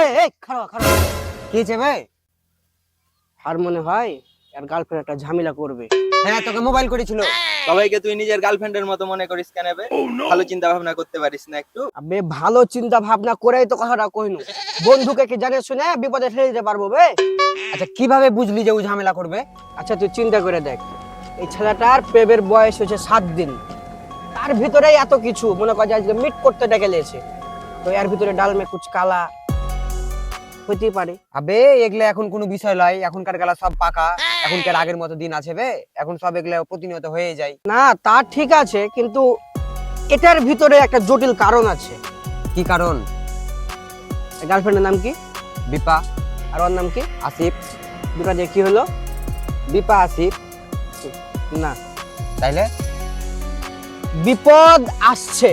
এই এই খারাপ খারাপ কি হয়েছে ভাই? আর মনে হয় আর গার্লফ্রেন্ড একটা ঝামেলা করবে। হ্যাঁ তোকে মোবাইল করেছিল। সবাইকে তুই নিজের গার্লফ্রেন্ডের মতো মনে করিস কেন বে? ভালো চিন্তা ভাবনা করতে পারিস না একটু। আবে ভালো চিন্তা ভাবনা করেই তো কথাটা কইনু। বন্ধুকে কি জানে শুনে বিপদে ফেলে দিতে পারব বে? আচ্ছা কীভাবে বুঝলি যে ও ঝামেলা করবে? আচ্ছা তুই চিন্তা করে দেখ। এই ছেলেটার প্রেমের বয়স হচ্ছে সাত দিন। তার ভিতরেই এত কিছু। মনে কর যে আজকে মিট করতে ডেকে লেছে তো এর ভিতরে ডালমে কুচ কালা হইতেই পারে। আবে এগুলা এখন কোনো বিষয় নয় এখনকার গেলা সব পাকা। এখনকার আগের মতো দিন আছে বে। এখন সব এগুলা প্রতিনিয়ত হয়ে যায়। না তা ঠিক আছে কিন্তু এটার ভিতরে একটা জটিল কারণ আছে। কি কারণ? গার্লফ্রেন্ডের নাম কি? বিপা। আর ওর নাম কি? আসিফ। দুটা দিয়ে কি হলো? বিপা আসিফ। না। তাইলে? বিপদ আসছে।